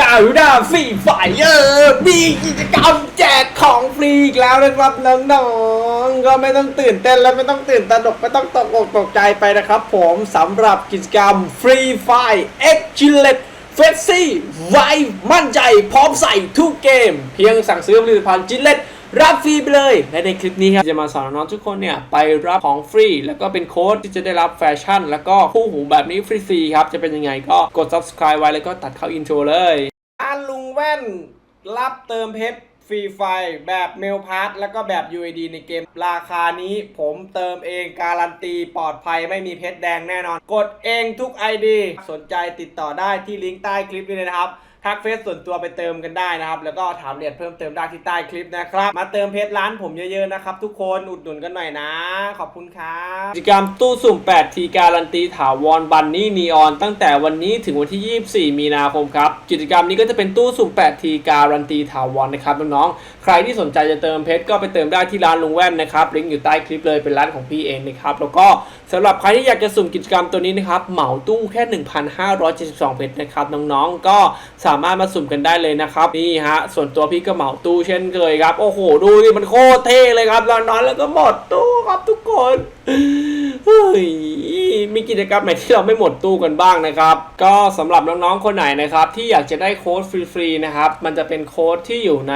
การูด้าฟรีไฟเออร์มีกิจกรรมแจกของฟรีอีกแล้วนะครับน้องๆก็ไม่ต้องตื่นเต้นและไม่ต้องตื่นตระหนกไม่ต้องตกอกตกใจไปนะครับ ผมสำหรับกิจกรรมฟรีไฟเอ็กชิเลตเฟสซี่ไวมั่นใจพร้อมใส่ทุกเกม เพียงสั่งซื้อผลิตภัณฑ์จิเลต รับฟรีไปเลย และในคลิปนี้ครับจะมาสอนน้องทุกคนเนี่ยไปรับของฟรี แล้วก็เป็นโค้ดที่จะได้รับแฟชั่น แล้วก็คู่หูแบบนี้ฟรีๆครับ จะเป็นยังไงก็กด subscribe ไว้แล้วก็ตัดเข้าอินโทรเลยร้านลุงแว่น รับเติมเพชรฟรีไฟแบบเมลพาร์ทแล้วก็แบบ UID ในเกมราคานี้ผมเติมเองการันตีปลอดภัยไม่มีเพชรแดงแน่นอน กดเองทุก ID สนใจติดต่อได้ที่ลิงก์ใต้คลิปนี้เลยนะครับ ทักเฟซส่วนตัวไปเติมกันได้นะครับ แล้วก็ถามเรียนเพิ่มเติมได้ที่ใต้คลิปนะครับ มาเติมเพชรร้านผมเยอะๆนะครับ ทุกคนอุดหนุนกันหน่อยนะ ขอบคุณครับกิจกรรมตู้สุ่ม 8 ทีการันตีถาวรบันนี่นีออน ตั้งแต่วันนี้ถึงวันที่ 24 มีนาคมครับกิจกรรมนี้ก็จะเป็นตู้สุ่ม 8 ทีการันตีถาวรนะครับน้องๆใครที่สนใจจะเติมเพชรก็ไปเติมได้ที่ร้านลุงแว่นนะครับลิงก์อยู่ใต้คลิปเลยเป็นร้านของพี่เองนะครับแล้วก็สำหรับใครที่อยากจะสุ่มกิจกรรมตัวนี้นะครับเหมาตู้แค่ 1,572 เพชรนะครับน้องๆก็สามารถมาสุ่มกันได้เลยนะครับนี่ฮะส่วนตัวพี่ก็เหมาตู้เช่นเคยครับ โอ้โห ดูดิมันโคตรเท่เลยครับเรานอนแล้วก็หมดตู้ครับทุกคนเฮ้ยมีกิจกรรมไหนที่เราไม่หมดตู้กันบ้างนะครับ ก็สำหรับน้องๆคนไหนนะครับ ที่อยากจะได้โค้ดฟรีๆนะครับ มันจะเป็นโค้ดที่อยู่ใน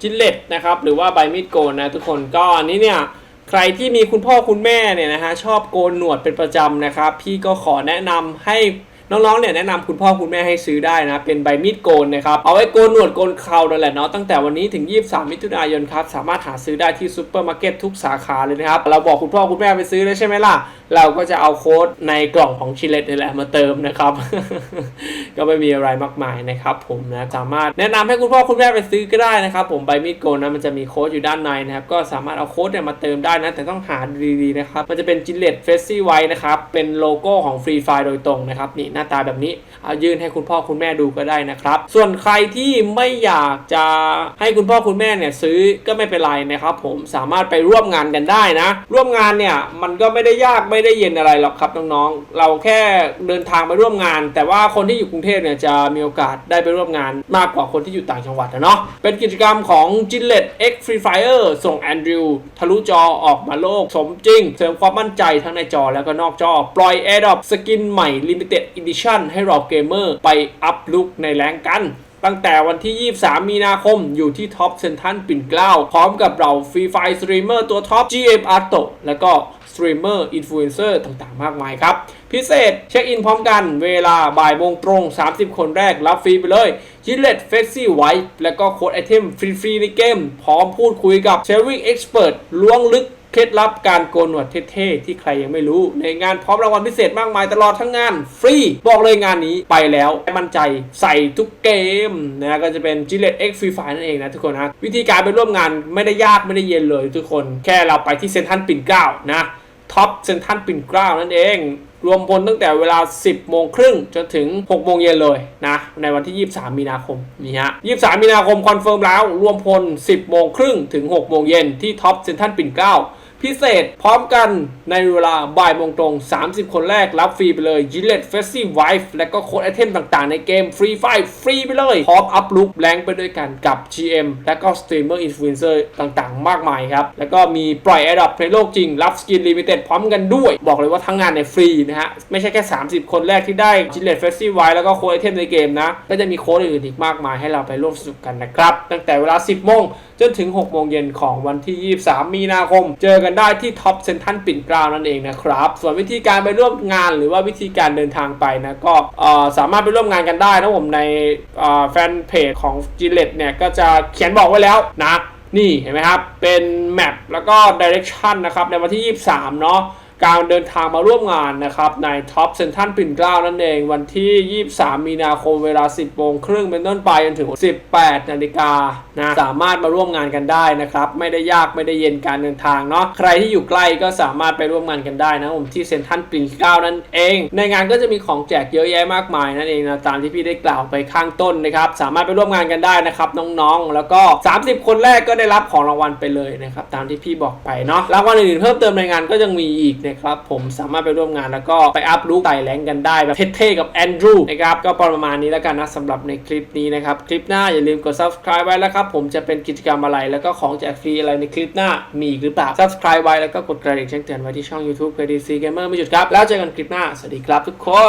จิลเลตนะครับหรือว่าใบมีดโกนนะทุกคนก็อันนี้เนี่ยใครที่มีคุณพ่อคุณแม่เนี่ยนะฮะชอบโกนหนวดเป็นประจำนะครับ พี่ก็ขอแนะนำให้ น้องๆเนี่ยแนะนำคุณพ่อคุณแม่ให้ซื้อได้นะ เป็นใบมีดโกนนะครับ เอาไว้โกนหนวดโกนเครานั่นแหละเนาะตั้งแต่วันนี้ถึง 23 มิถุนายนครับ สามารถหาซื้อได้ที่ซูเปอร์มาร์เก็ตทุกสาขาเลยนะครับ เราบอกคุณพ่อคุณแม่ไปซื้อเลยใช่ไหมล่ะ เราก็จะเอาโค้ดในกล่องของชิเลตนี่แหละมาเติมนะครับ ก็ไม่มีอะไรมากมายนะครับผมนะ สามารถแนะนำให้คุณพ่อคุณแม่ไปซื้อก็ได้นะครับ ผมใบมีดโกนนะมันจะมีโค้ดอยู่ด้านในนะครับ ก็สามารถเอาโค้ดเนี่ยมาเติมได้นะ แต่ต้องหาดีๆนะครับ มันจะเป็นจิเลตเฟสซี่ไว้นะครับ เป็นโลโก้ของฟรีไฟโดยตรงนะครับนี่น้าตาแบบนี้ เอายื่นให้คุณพ่อคุณแม่ดูก็ได้นะครับ ส่วนใครที่ไม่อยากจะให้คุณพ่อคุณแม่เนี่ยซื้อก็ไม่เป็นไรนะครับ ผมสามารถไปร่วมงานกันได้นะ ร่วมงานเนี่ยมันก็ไม่ได้ยากไม่ได้เย็นอะไรหรอกครับน้องๆเราแค่เดินทางไปร่วมงาน แต่ว่าคนที่อยู่กรุงเทพเนี่ยจะมีโอกาสได้ไปร่วมงานมากกว่าคนที่อยู่ต่างจังหวัดนะเนาะเป็นกิจกรรมของ Gillette X Free Fire ส่งแอนดริวทะลุจอออกมาโลกสมจริง เสริมความมั่นใจทั้งในจอแล้วก็นอกจอ ปล่อย AirDrop สกินใหม่ Limited Edition ให้เราเกมเมอร์ไปอัพลุกในแรงกันตั้งแต่วันที่ 23 มีนาคมอยู่ที่ท็อปเซนทันปิ่นเกล้า พร้อมกับเราฟรีไฟสตรีมเมอร์ตัวท็อป GM a r t o แล้วก็สตรีมเมอร์อินฟลูเอนเซอร์ต่างๆ มากมายครับ พิเศษเช็คอินพร้อมกันเวลาบ่ายโมงตรง 30 คนแรกรับฟรีไปเลย Gillette Flexi White แล้วก็โค้ดไอเทมฟรีๆในเกม พร้อมพูดคุยกับ Shaving Expert ล้วงลึก เคล็ดลับการโกนหนวดเท่ๆที่ใครยังไม่รู้ ในงานพร้อมรางวัลพิเศษมากมายตลอดทั้งงาน ฟรี บอกเลยงานนี้ไปแล้วมั่นใจใส่ทุกเกมนะก็จะเป็น Gillette X Free Fire นั่นเองนะทุกคนนะวิธีการไปร่วมงานไม่ได้ยากไม่ได้เย็นเลยทุกคน แค่เราไปที่เซ็นทรัลปิ่นเกล้านะท็อปเซ็นทรัลปิ่นเกล้านั่นเองรวมพลตั้งแต่เวลา 10 โมงครึ่งจนถึง 6 โมงเย็นเลยนะ ในวันที่ 23 มีนาคมนี่ฮะ 23 มีนาคมคอนเฟิร์มแล้ว รวมพล 10 โมงครึ่งถึง 6 โมงเย็นที่ท็อปเซ็นทรัลปิ่นเกล้า พิเศษพร้อมกันในเวลาบ่ายโมงตรง 30 คนแรกรับฟรีไปเลย Gillette f e s t i v i v e และก็โค้ดไอเทมต่างๆ ในเกมฟรีไฟฟรีไปเลย พร้อมอัพลุกแรงไปด้วยกันกับ GM และก็สตรีมเมอร์อินฟลูเอนเซอร์ต่างๆ มากมายครับ แล้วก็มีปล่อย a อ d o p ในโลกจริง รับสกินลิมิเต็ดพร้อมกันด้วย บอกเลยว่าทั้งงานในฟรีนะฮะ ไม่ใช่แค่ 30 คนแรกที่ได้ Gillette f e s t i v i v e แล้วก็โค้ดไอเทมในเกมนะ ก็จะมีโค้ดอื่นๆอีกมากมายให้เราไปร่วมสนุกกันนะครับ ตั้งแต่เวลา 10โมง จนถึง 6 โมงเย็นของวันที่ 23 มีนาคม เจอกันได้ที่ท็อปเซ็นทรัลปิ่นเกล้านั่นเองนะครับ ส่วนวิธีการไปร่วมงานหรือว่าวิธีการเดินทางไปนะก็สามารถไปร่วมงานกันได้นะผมในแฟนเพจของ g i l l e t เนี่ยก็จะเขียนบอกไว้แล้วนะนี่เห็นไหมครับ เป็นแมปแล้วก็ดิเรกชันนะครับ ในวันที่ 23 เนาะการเดินทางมาร่วมงานนะครับในท็อปเซนทันปิ่นเกล้านั่นเอง วันที่ 23 มีนาคมเวลา 10โมงครึ่งเป็นต้นไปจนถึง 18 นาฬิกา นะสามารถมาร่วมงานกันได้นะครับ ไม่ได้ยากไม่ได้เย็นการเดินทางเนาะใครที่อยู่ใกล้ก็สามารถไปร่วมงานกันได้นะผมที่เซนทันปิ่นเกล้านั่นเอง ในงานก็จะมีของแจกเยอะแยะมากมายนั่นเองนะตามที่พี่ได้กล่าวไปข้างต้นนะครับสามารถไปร่วมงานกันได้นะครับน้องๆ แล้วก็ 30 คนแรกก็ได้รับของรางวัลไปเลยนะครับตามที่พี่บอกไปเนาะรางวัลอื่นๆเพิ่มเติมในงานก็ยังมีอีกนะครับผมสามารถไปร่วมงานแล้วก็ไปอัพลูกไต่แรงกันได้แบบเท่ๆกับแอนดรูนะครับก็ประมาณนี้แล้วกันนะสำหรับในคลิปนี้นะครับคลิปหน้าอย่าลืมกด subscribe ไว้แล้วครับผมจะเป็นกิจกรรมอะไร แล้วก็ของแจกฟรีอะไรในคลิปหน้ามีอีกหรือเปล่า subscribe ไว้แล้วก็กดกระดิ่งแจ้งเตือนไว้ที่ช่อง YouTube KDC Gamer ไม่หยุดครับ แล้วเจอกันคลิปหน้า สวัสดีครับทุกคน